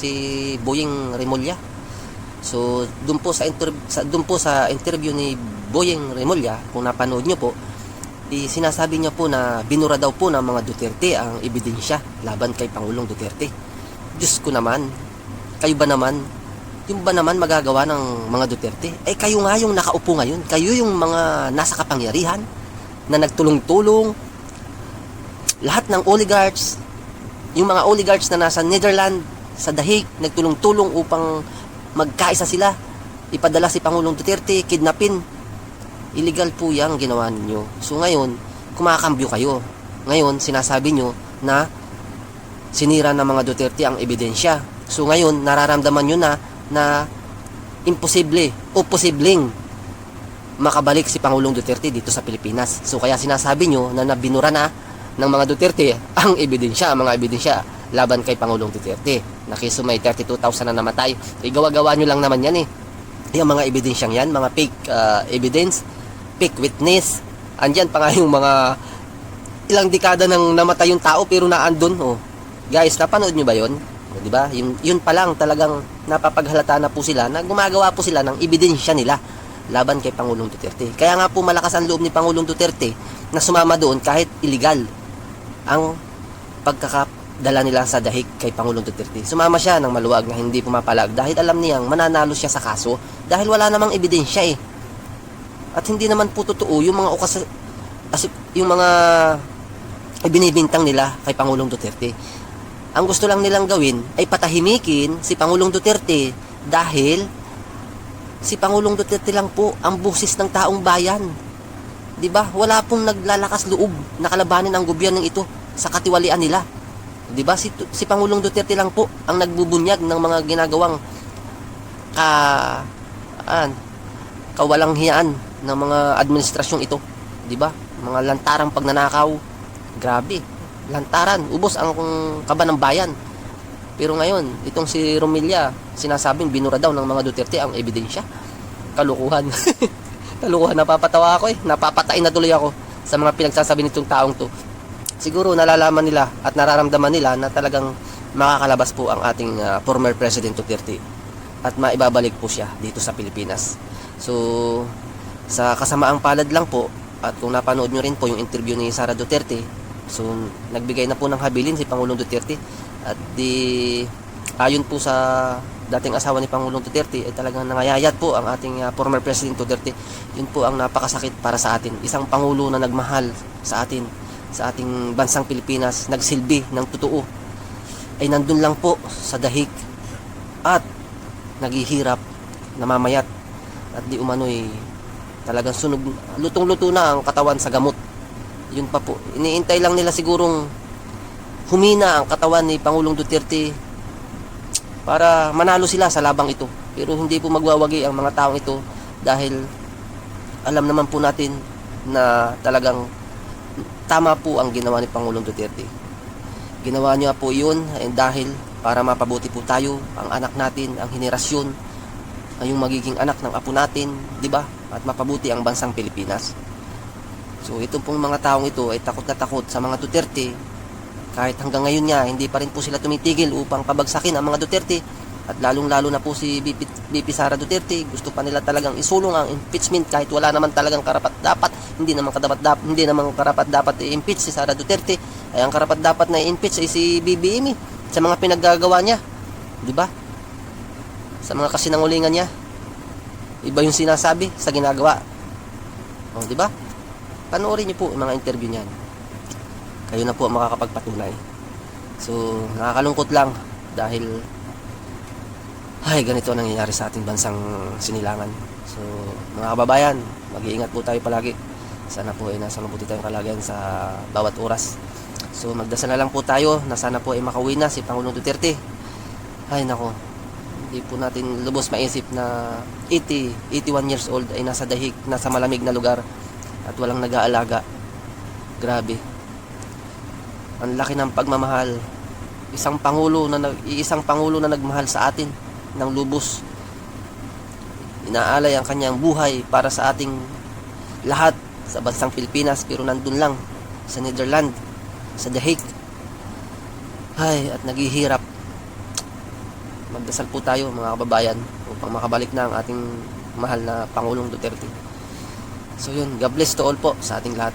si Boying Remulla. So, doon po sa, inter- sa doon po sa interview ni Boying Remulla, kung napanood nyo po, i sinasabi niya po na binura daw po ng mga Duterte ang ebidensya laban kay Pangulong Duterte. Diyos ko naman, kayo ba naman, yung ba naman magagawa ng mga Duterte? Eh kayo nga yung nakaupo ngayon, kayo yung mga nasa kapangyarihan na nagtulong-tulong, lahat ng oligarchs, yung mga oligarchs na nasa Netherlands, sa Dahig, nagtulong-tulong upang magkaisa sila, ipadala si Pangulong Duterte, kidnapin, illegal po yung ginawa ninyo. So ngayon, kumakambyo kayo. Ngayon, sinasabi nyo na sinira ng mga Duterte ang ebidensya. So ngayon, nararamdaman nyo na na imposible o posibleng makabalik si Pangulong Duterte dito sa Pilipinas. So kaya sinasabi nyo na nabinura na ng mga Duterte ang ebidensya, mga ebidensya laban kay Pangulong Duterte. Nakiso may 32,000 na namatay. Igawa-gawa nyo lang naman yan eh. Yung mga ebidensyang yan, mga fake uh, evidence, fake witness. Andyan pa nga yung mga ilang dekada nang namatay yung tao pero naandun. Oh. Guys, napanood nyo ba yon? Di ba? Yun, yun pa lang talagang napapaghalata na po sila na gumagawa po sila ng ebidensya nila laban kay Pangulong Duterte. Kaya nga po malakas ang loob ni Pangulong Duterte na sumama doon kahit illegal ang pagkakadala nila sa dahig kay Pangulong Duterte. Sumama siya ng maluwag na hindi pumapalag dahil alam niyang mananalo siya sa kaso dahil wala namang ebidensya eh. At hindi naman po totoo yung mga ukas as- yung mga ibinibintang nila kay Pangulong Duterte. Ang gusto lang nilang gawin ay patahimikin si Pangulong Duterte dahil si Pangulong Duterte lang po ang busis ng taong bayan. 'Di ba? Wala pong naglalakas loob na kalabanin ang gobyernong ito sa katiwalian nila. 'Di ba? Si, si Pangulong Duterte lang po ang nagbubunyag ng mga ginagawang ka an, kawalang hiyaan ng mga administrasyong ito. 'Di ba? Mga lantarang pagnanakaw. Grabe. Lantaran, ubos ang kaba ng bayan. Pero ngayon, itong si Romilla, sinasabing binura daw ng mga Duterte ang ebidensya. Kalukuhan. Kalukuhan, napapatawa ako eh. Napapatain na tuloy ako sa mga pinagsasabi nitong taong to. Siguro nalalaman nila at nararamdaman nila na talagang makakalabas po ang ating ah, former President Duterte at maibabalik po siya dito sa Pilipinas. So, sa kasamaang palad lang po, at kung napanood nyo rin po yung interview ni Sara Duterte, so nagbigay na po ng habilin si Pangulong Duterte at di ayon po sa dating asawa ni Pangulong Duterte ay talagang nangayayat po ang ating ah, former President Duterte. Yun po ang napakasakit para sa atin. Isang Pangulo na nagmahal sa atin, sa ating bansang Pilipinas, nagsilbi ng totoo, ay nandun lang po sa dahig at naghihirap, namamayat at di umano'y talagang sunog, lutong-luto na ang katawan sa gamot. Yun pa po. Iniintay lang nila sigurong humina ang katawan ni Pangulong Duterte para manalo sila sa labang ito. Pero hindi po magwawagi ang mga taong ito dahil alam naman po natin na talagang tama po ang ginawa ni Pangulong Duterte. Ginawa niya po yun eh, dahil para mapabuti po tayo, ang anak natin, ang henerasyon, yung magiging anak ng apo natin, di ba? At mapabuti ang bansang Pilipinas. So itong pong mga taong ito ay takot na takot sa mga Duterte. Kahit hanggang ngayon nga, hindi pa rin po sila tumitigil upang pabagsakin ang mga Duterte. At lalong-lalo na po si BP, BP Sara Duterte, gusto pa nila talagang isulong ang impeachment kahit wala naman talagang karapat dapat, hindi naman karapat dapat, hindi naman karapat dapat i-impeach si Sara Duterte. Ay ang karapat dapat na i-impeach ay si BBM eh, sa mga pinaggagawa niya. 'Di ba? Sa mga kasinungalingan niya. Iba yung sinasabi sa ginagawa. Oh, 'di ba? Panoorin niyo po ang mga interview niyan. Kayo na po ang makakapagpatunay. So, nakakalungkot lang dahil ay ganito ang nangyayari sa ating bansang sinilangan. So, mga kababayan, mag-iingat po tayo palagi. Sana po ay nasa mabuti tayong kalagayan sa bawat oras. So, magdasal na lang po tayo na sana po ay makauwi na si Pangulong Duterte. Ay nako, hindi po natin lubos maisip na 80, 81 years old ay nasa dahig, nasa malamig na lugar at walang nag-aalaga. Grabe. Ang laki ng pagmamahal. Isang pangulo na isang pangulo na nagmahal sa atin ng lubos. Inaalay ang kanyang buhay para sa ating lahat sa bansang Pilipinas pero nandun lang sa Netherlands, sa The Hague. Ay, at naghihirap. magdasal po tayo mga kababayan upang makabalik na ang ating mahal na Pangulong Duterte. So yun, God bless to all po sa ating lahat.